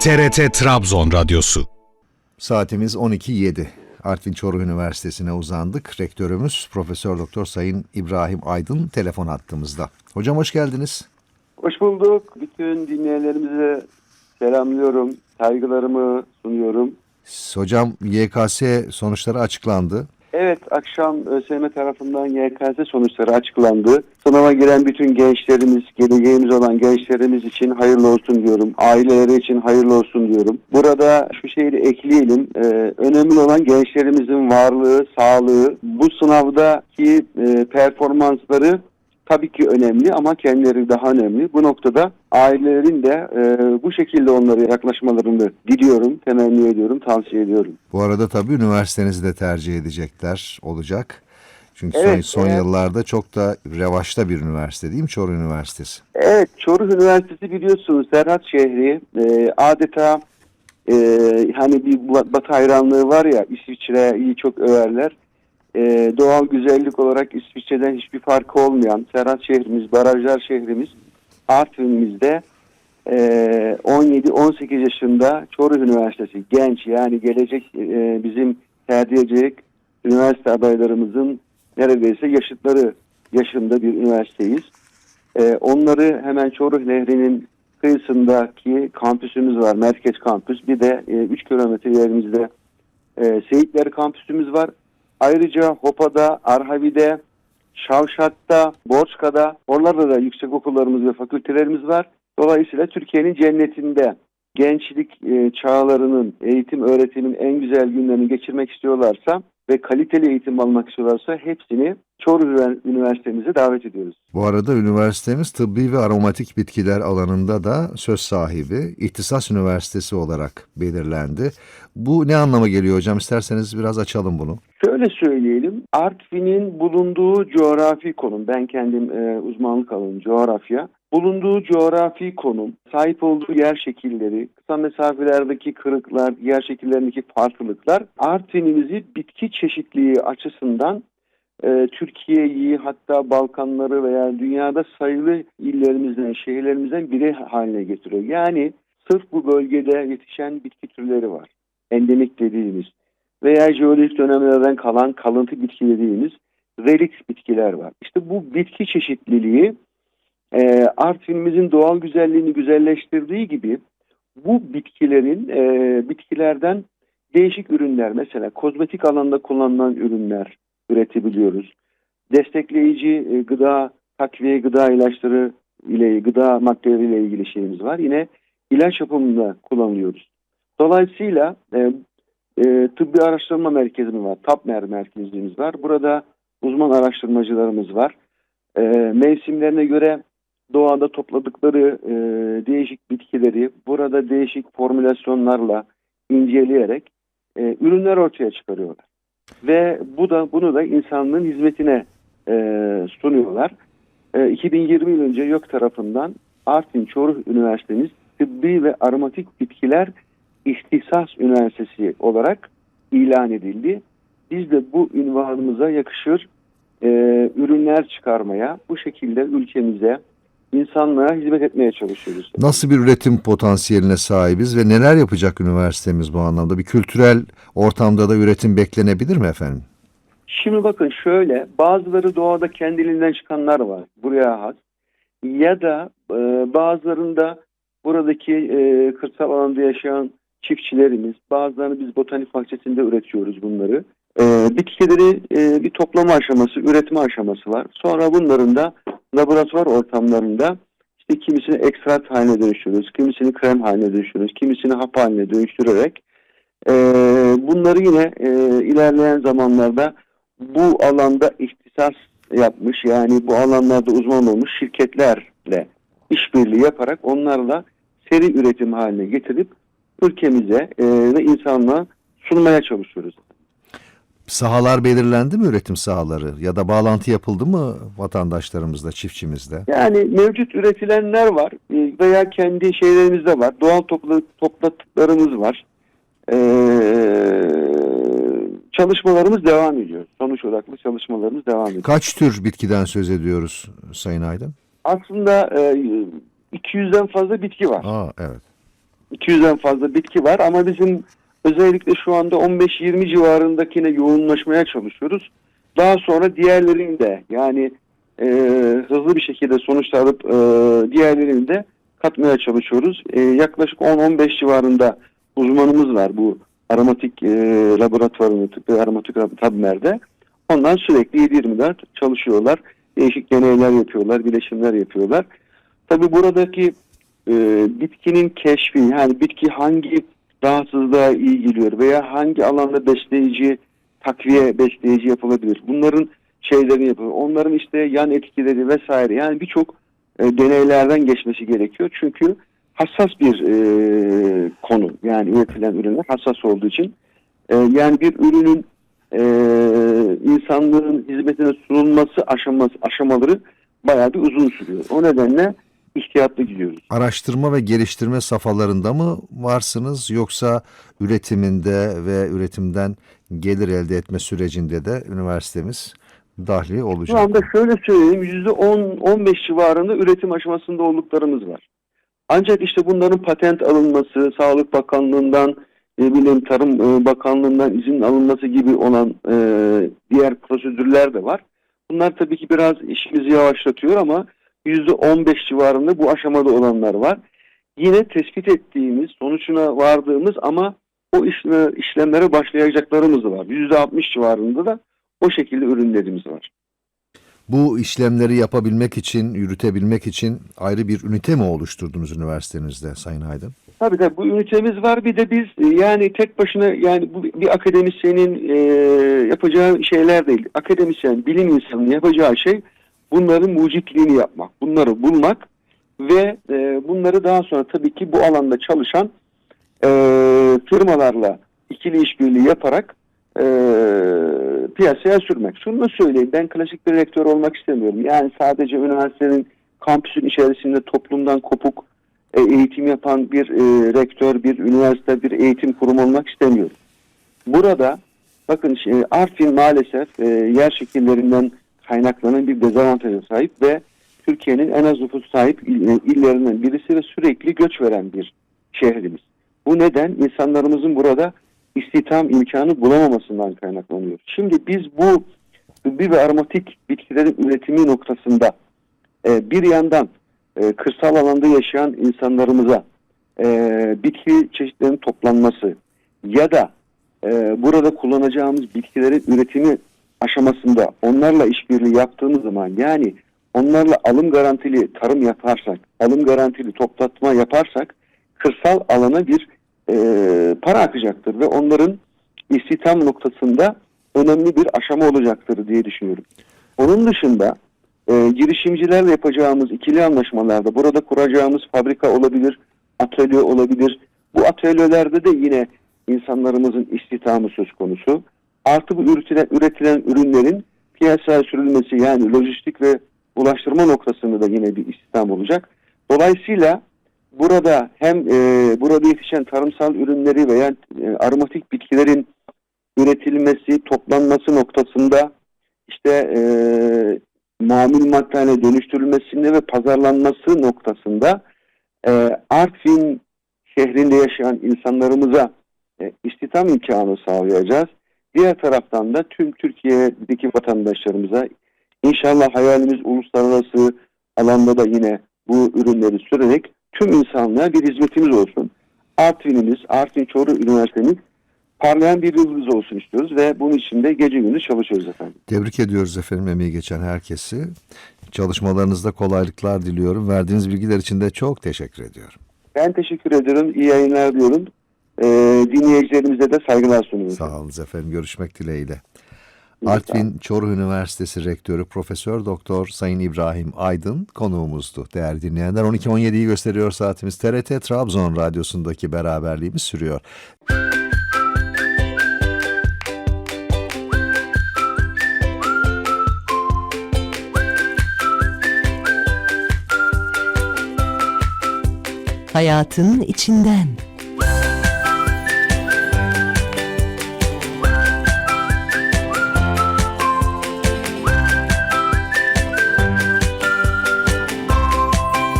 TRT Trabzon Radyosu Saatimiz 12.07. Artvin Çoruh Üniversitesi'ne uzandık. Rektörümüz Profesör Doktor Sayın İbrahim Aydın telefon hattımızda. Hocam hoş geldiniz. Hoş bulduk. Bütün dinleyenlerimize selamlıyorum. Saygılarımı sunuyorum. Hocam YKS sonuçları açıklandı. Evet akşam ÖSYM tarafından YKS sonuçları açıklandı. Sınava giren bütün gençlerimiz, geleceğimiz olan gençlerimiz için hayırlı olsun diyorum. Aileleri için hayırlı olsun diyorum. Burada şu şeyi de ekleyelim. Ee, önemli olan gençlerimizin varlığı, sağlığı, bu sınavdaki e, performansları tabii ki önemli ama kendileri daha önemli. Bu noktada ailelerin de e, bu şekilde onlara yaklaşmalarını diliyorum, temenni ediyorum, tavsiye ediyorum. Bu arada tabii üniversitenizi de tercih edecekler olacak. Çünkü Evet, son, son evet. yıllarda çok da revaçta bir üniversite değil mi Çoruh Üniversitesi? Evet, Çoruh Üniversitesi biliyorsunuz Serhat şehri e, adeta e, hani bir ba- batı hayranlığı var ya İsviçre'yi çok överler. E, doğal güzellik olarak İsviçre'den hiçbir farkı olmayan Serhat şehrimiz, barajlar şehrimiz Artvin'imizde e, 17-18 yaşında Çoruh Üniversitesi genç yani gelecek e, bizim tercih edecek üniversite adaylarımızın neredeyse yaşıtları yaşında bir üniversiteyiz. Ee, onları hemen Çoruh Nehri'nin kıyısındaki kampüsümüz var. Merkez kampüs. Bir de 3 kilometre yerimizde e, Seyitler kampüsümüz var. Ayrıca Hopa'da, Arhavi'de, Şavşat'ta, Borçka'da oralarda da yüksek okullarımız ve fakültelerimiz var. Dolayısıyla Türkiye'nin cennetinde gençlik e, çağlarının, eğitim öğretimin en güzel günlerini geçirmek istiyorlarsa ve kaliteli eğitim almak istiyorlarsa hepsini Çoruh Ünivers- Üniversitemize davet ediyoruz. Bu arada üniversitemiz tıbbi ve aromatik bitkiler alanında da söz sahibi İhtisas Üniversitesi olarak belirlendi. Bu ne anlama geliyor hocam? İsterseniz biraz açalım bunu. Şöyle söyleyelim, Artvin'in bulunduğu coğrafi konum, ben kendim e, uzmanlık alanım coğrafya, bulunduğu coğrafi konum, sahip olduğu yer şekilleri, kısa mesafelerdeki kırıklar, yer şekillerindeki farklılıklar Artvin'imizi bitki çeşitliliği açısından e, Türkiye'yi hatta Balkanları veya dünyada sayılı illerimizden, şehirlerimizden biri haline getiriyor. Yani sırf bu bölgede yetişen bitki türleri var. Endemik dediğimiz veya jeolojik dönemlerden kalan kalıntı bitki dediğimiz relik bitkiler var. İşte bu bitki çeşitliliği e, Artvin'imizin doğal güzelliğini güzelleştirdiği gibi bu bitkilerin e, bitkilerden değişik ürünler mesela kozmetik alanda kullanılan ürünler üretebiliyoruz. Destekleyici e, gıda, takviye gıda ilaçları ile gıda maddeleri ile ilgili şeyimiz var. Yine ilaç yapımında kullanıyoruz. Dolayısıyla e, e, tıbbi araştırma merkezimiz var. TAPMER merkezimiz var. Burada uzman araştırmacılarımız var. E, mevsimlerine göre doğada topladıkları e, değişik bitkileri burada değişik formülasyonlarla inceleyerek e, ürünler ortaya çıkarıyorlar. Ve bu da bunu da insanlığın hizmetine e, sunuyorlar. E, 2020 yıl önce YÖK tarafından Artvin Çoruh Üniversitemiz Tıbbi ve Aromatik Bitkiler İhtisas Üniversitesi olarak ilan edildi. Biz de bu ünvanımıza yakışır e, ürünler çıkarmaya, bu şekilde ülkemize, insanlığa hizmet etmeye çalışıyoruz. Nasıl bir üretim potansiyeline sahibiz ve neler yapacak üniversitemiz bu anlamda? Bir kültürel ortamda da üretim beklenebilir mi efendim? Şimdi bakın şöyle, bazıları doğada kendiliğinden çıkanlar var, buraya has. Ya da e, bazılarında buradaki e, kırsal alanda yaşayan çiftçilerimiz, bazılarını biz botanik bahçesinde üretiyoruz bunları. E, bitkileri e, bir toplama aşaması, üretme aşaması var. Sonra bunların da laboratuvar ortamlarında işte kimisini ekstrat haline dönüştürüyoruz, kimisini krem haline dönüştürüyoruz, kimisini hap haline dönüştürerek e, bunları yine e, ilerleyen zamanlarda bu alanda ihtisas yapmış yani bu alanlarda uzman olmuş şirketlerle işbirliği yaparak onlarla seri üretim haline getirip ülkemize e, ve insanlığa sunmaya çalışıyoruz. Sahalar belirlendi mi üretim sahaları ya da bağlantı yapıldı mı vatandaşlarımızla, çiftçimizle? Yani mevcut üretilenler var e, veya kendi şeylerimizde var. Doğal topla, toplatıklarımız var. E, çalışmalarımız devam ediyor. Sonuç odaklı çalışmalarımız devam ediyor. Kaç tür bitkiden söz ediyoruz Sayın Aydın? Aslında e, 200'den fazla bitki var. Aa evet. 200'den fazla bitki var ama bizim özellikle şu anda 15-20 civarındakine yoğunlaşmaya çalışıyoruz. Daha sonra diğerlerini de yani e, hızlı bir şekilde sonuçlar alıp e, diğerlerini de katmaya çalışıyoruz. E, yaklaşık 10-15 civarında uzmanımız var bu aromatik e, laboratuvarında, tıbbi aromatik tabmerde. Ondan sürekli 7-24 çalışıyorlar. Değişik deneyler yapıyorlar, bileşimler yapıyorlar. Tabi buradaki e, bitkinin keşfi yani bitki hangi rahatsızlığa iyi geliyor veya hangi alanda besleyici, takviye besleyici yapılabilir. Bunların şeylerini yapıyor. Onların işte yan etkileri vesaire yani birçok e, deneylerden geçmesi gerekiyor. Çünkü hassas bir e, konu yani üretilen ürünler hassas olduğu için e, yani bir ürünün e, insanlığın hizmetine sunulması aşaması, aşamaları bayağı bir uzun sürüyor. O nedenle ihtiyatlı gidiyoruz. Araştırma ve geliştirme safhalarında mı varsınız yoksa üretiminde ve üretimden gelir elde etme sürecinde de üniversitemiz dahli Şu olacak? anda şöyle söyleyeyim %10-15 civarında üretim aşamasında olduklarımız var. Ancak işte bunların patent alınması, Sağlık Bakanlığı'ndan, ne bileyim Tarım e, Bakanlığı'ndan izin alınması gibi olan e, diğer prosedürler de var. Bunlar tabii ki biraz işimizi yavaşlatıyor ama %15 civarında bu aşamada olanlar var. Yine tespit ettiğimiz, sonucuna vardığımız ama o işleme, işlemlere başlayacaklarımız var. %60 civarında da o şekilde ürünlerimiz var. Bu işlemleri yapabilmek için, yürütebilmek için ayrı bir ünite mi oluşturdunuz üniversitenizde Sayın Aydın? Tabii tabii bu ünitemiz var. Bir de biz e, yani tek başına yani bu bir akademisyenin e, yapacağı şeyler değil. Akademisyen, bilim insanının yapacağı şey bunların mucitliğini yapmak. Bunları bulmak ve e, bunları daha sonra tabii ki bu alanda çalışan e, firmalarla ikili işbirliği yaparak e, piyasaya sürmek. Şunu da söyleyeyim ben klasik bir rektör olmak istemiyorum. Yani sadece üniversitenin kampüsün içerisinde toplumdan kopuk e, eğitim yapan bir e, rektör, bir üniversite, bir eğitim kurumu olmak istemiyorum. Burada bakın şey, Artvin maalesef e, yer şekillerinden kaynaklanan bir dezavantaja sahip ve Türkiye'nin en az nüfus sahip il- illerinden birisi ve sürekli göç veren bir şehrimiz. Bu neden insanlarımızın burada istihdam imkanı bulamamasından kaynaklanıyor. Şimdi biz bu tıbbi ve aromatik bitkilerin üretimi noktasında e, bir yandan e, kırsal alanda yaşayan insanlarımıza e, bitki çeşitlerinin toplanması ya da e, burada kullanacağımız bitkilerin üretimi aşamasında onlarla işbirliği yaptığımız zaman yani onlarla alım garantili tarım yaparsak, alım garantili toplatma yaparsak kırsal alana bir e, para akacaktır ve onların istihdam noktasında önemli bir aşama olacaktır diye düşünüyorum. Onun dışında e, girişimcilerle yapacağımız ikili anlaşmalarda burada kuracağımız fabrika olabilir, atölye olabilir. Bu atölyelerde de yine insanlarımızın istihdamı söz konusu. Artı bu üretilen, üretilen ürünlerin piyasaya sürülmesi yani lojistik ve ulaştırma noktasında da yine bir istihdam olacak. Dolayısıyla burada hem e, burada yetişen tarımsal ürünleri veya e, aromatik bitkilerin üretilmesi, toplanması noktasında işte e, mamul madde haline dönüştürülmesinde ve pazarlanması noktasında e, Artvin şehrinde yaşayan insanlarımıza e, istihdam imkanı sağlayacağız. Diğer taraftan da tüm Türkiye'deki vatandaşlarımıza inşallah hayalimiz uluslararası alanda da yine bu ürünleri sürerek tüm insanlığa bir hizmetimiz olsun. Artvin'imiz, Artvin Çoruh Üniversitemiz parlayan bir yıldız olsun istiyoruz ve bunun için de gece gündüz çalışıyoruz efendim. Tebrik ediyoruz efendim emeği geçen herkesi. Çalışmalarınızda kolaylıklar diliyorum. Verdiğiniz bilgiler için de çok teşekkür ediyorum. Ben teşekkür ederim. İyi yayınlar diyorum. Ee, dinleyicilerimize de saygılar sunuyorum. Sağ olun efendim. Görüşmek dileğiyle. Artvin Çoruh Üniversitesi Rektörü Profesör Doktor Sayın İbrahim Aydın konuğumuzdu. Değerli dinleyenler 12.17'yi gösteriyor saatimiz. TRT Trabzon Radyosu'ndaki beraberliğimiz sürüyor. Hayatın içinden.